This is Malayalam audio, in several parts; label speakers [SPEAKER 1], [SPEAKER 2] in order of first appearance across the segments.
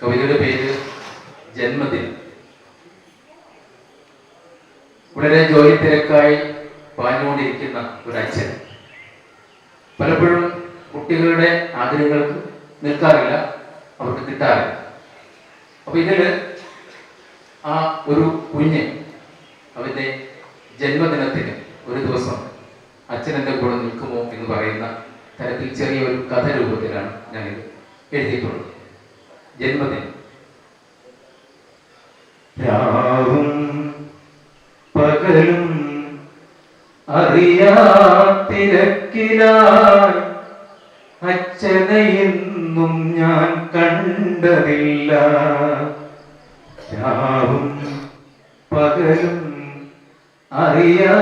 [SPEAKER 1] കവിതയുടെ പേര് ജന്മദിനം. വളരെ ജോലി തിരക്കായി പാഞ്ഞുകൊണ്ടിരിക്കുന്ന ഒരു അച്ഛൻ പലപ്പോഴും കുട്ടികളുടെ ആഗ്രഹങ്ങൾക്ക് നിൽക്കാറില്ല അവർക്ക് കിട്ടാറില്ല. അപ്പൊ ഇതിൽ ആ ഒരു കുഞ്ഞ് അവന്റെ ജന്മദിനത്തിന് ഒരു ദിവസം അച്ഛൻ എന്റെ കൂടെ നിൽക്കുമോ എന്ന് പറയുന്ന തരത്തിൽ ചെറിയ ഒരു കഥ രൂപത്തിലാണ് ഞാനിത് എഴുതിയിട്ടുള്ളത്. ജന്മദിനം.
[SPEAKER 2] രാവും പകലും അറിയാ തിരക്കിലായി അച്ഛനെയെന്നും ഞാൻ കണ്ടതില്ല. രാവും പകലും അറിയാ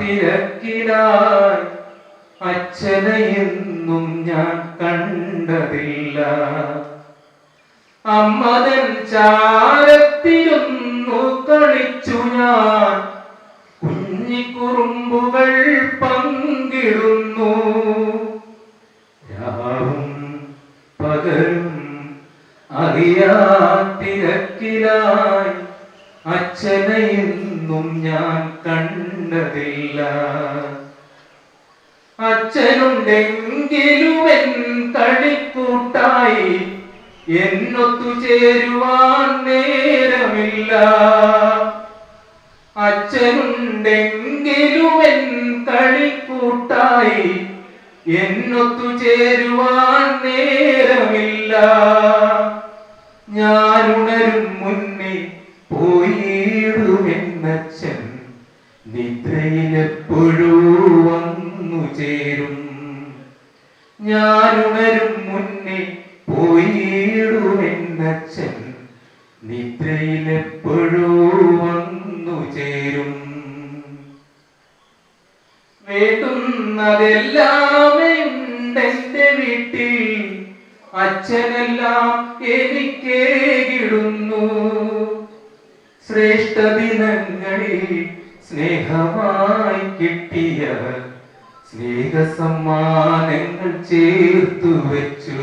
[SPEAKER 2] തിരക്കിലായി അച്ഛനെയെന്നും ഞാൻ കണ്ടതില്ല. അമ്മതൻ ചാരത്തിരുന്നു കളിച്ചു ഞാൻ. കുഞ്ഞിക്കുറുമ്പുകൾ പങ്കിടുന്നു. രാവും പകലും അറിയാത്തിരക്കിലായി അച്ഛനെയെന്നും ഞാൻ കണ്ടതില്ല. അച്ഛനുണ്ടെങ്കിലും എൻ കളിക്കൂട്ടായി എന്നൊത്തു ചേരുവാൻ നേരമില്ല. അച്ഛനുണ്ടെങ്കിലും എൻ കളിക്കൂട്ടായി എന്നൊത്തു ചേരുവാൻ നേരമില്ല. ഞാനുണരും മുന്നേ പോയിടുമെന്നച്ഛൻ നിദ്രയിലെപ്പോഴും വന്നു ചേരും. ഞാനുണരും നിദ്രയിലെപ്പോഴോ വന്നു ചേരും. വേണ്ടുന്നതെല്ലാമേ ഉണ്ടെന്റെ വീട്ടിൽ അച്ഛനെല്ലാം എനിക്കേകിടുന്നു ശ്രേഷ്ഠ ദിനങ്ങളിൽ സ്നേഹമായി കിട്ടിയ സ്നേഹസമ്മാനങ്ങൾ ചേർത്തു വെച്ചു.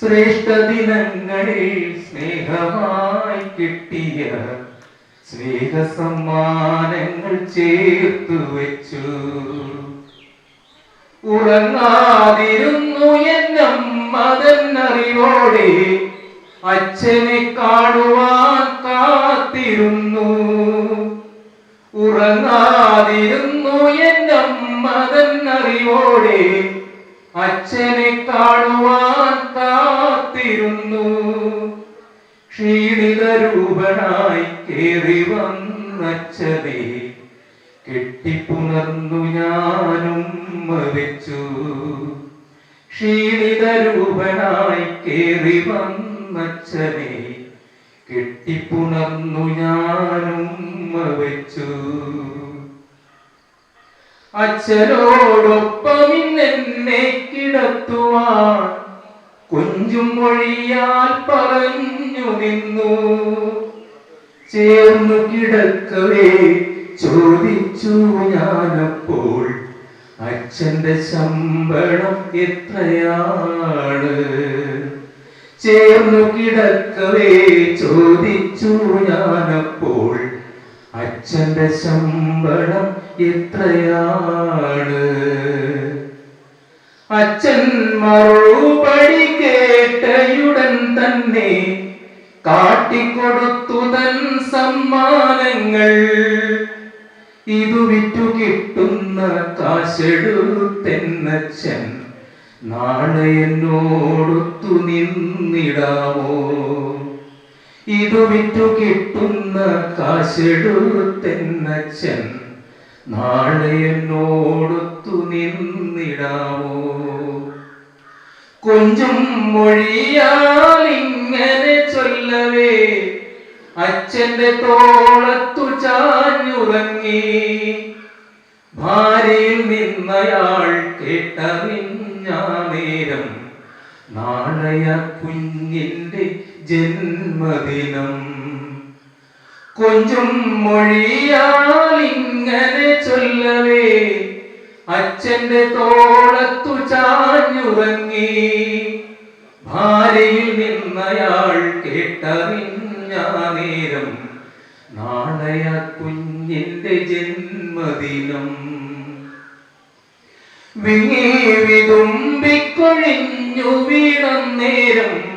[SPEAKER 2] ശ്രേഷ്ഠ ദിനങ്ങളിൽ സ്നേഹമായി കിട്ടിയ സ്നേഹ സമ്മാനങ്ങൾ ചേർത്തു വെച്ചു. ഉറങ്ങാതിരുന്നു എന്നമ്മതെന്നറിവോടെ അച്ഛനെ കാണുവാൻ കാത്തിരുന്നു. ഉറങ്ങാതിരുന്നു കാത്തിരുന്നു ക്ഷീണിതരൂപനായി കേറി വന്നച്ചതി കെട്ടിപ്പുണർന്നു ഞാനും വെച്ചു ക്ഷീണിതരൂപനായി കേറി വന്നച്ഛനെ കെട്ടിപ്പുണർന്നു ഞാനും മതിച്ചു അച്ഛനോടൊപ്പം ഇന്നെന്നെ കിടത്തുവാൻ കുഞ്ചും മൊഴിയാൽ പറഞ്ഞു നിന്നു. ചേർന്നു കിടക്കവേ ചോദിച്ചു ഞാനപ്പോൾ അച്ഛന്റെ ശമ്പളം എത്രയാണ്? ചേർന്നു കിടക്കവേ ചോദിച്ചു ഞാനപ്പോൾ അച്ഛന്റെ ശമ്പളം എത്രയാണ്? അച്ഛൻ മറുപടി കേട്ടയുടൻ തന്നെ കാട്ടിക്കൊടുത്തു തൻ സമ്മാനങ്ങൾ. ഇതു വിറ്റു കിട്ടുന്ന കാശെടുത്തെന്നച്ഛൻ നാളെ എന്നോടൊത്തു നിന്നിടാമോ? ഇതു വിറ്റു കിട്ടുന്ന കാശെടുത്തെന്നച്ഛൻ നാളെ എന്നോടൊത്തു നിന്നിടാമോ കൊഞ്ചും മൊഴിയാൽ ഇങ്ങനെ ചൊല്ലവേ. അച്ഛന്റെ തോളത്തു ചാഞ്ഞുറങ്ങി. ഭാര്യയിൽ നിന്നയാൾ കേട്ടറിഞ്ഞാ നേരം നാളെയ കുഞ്ഞിന്റെ ജന്മദിനം. കൊഞ്ചും മൊഴിയാലിങ്ങനെ ചൊല്ലവേ. അച്ഛന്റെ തോളത്തു ചാഞ്ഞുറങ്ങി. ഭാര്യയിൽ നിന്നയാൾ കേട്ടറിഞ്ഞ നേരം നാളെയ കുഞ്ഞിന്റെ ജന്മദിനം. വിങ്ങി വിതുമ്പിക്കൊഴിഞ്ഞു നേരം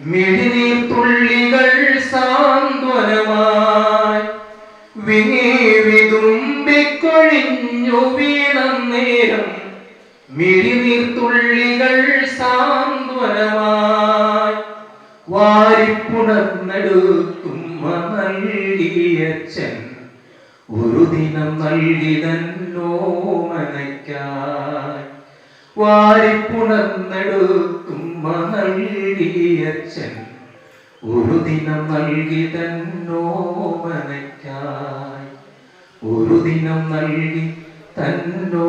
[SPEAKER 2] മിഴിനീർ തുള്ളികൾ സാന്ത്വനമായി വിതുമ്പിക്കൊഴിഞ്ഞു വീണന്നേരം മിഴിനീർ തുള്ളികൾ സാന്ത്വനമായി വാരിപ്പുണർന്നെടുത്തുമ്മ നൽകിയച്ഛൻ ഒരു ദിനം നൽകിതന്നോമനയ്ക്കായി വാരിപ്പുണർന്നെടുത്തുമ്മ നൽകിയച്ഛൻ ഒരു ദിനം നൽകിതന്നോമനയ്ക്കായി ദിനം നൽകി തന്നോമനയ്ക്കായി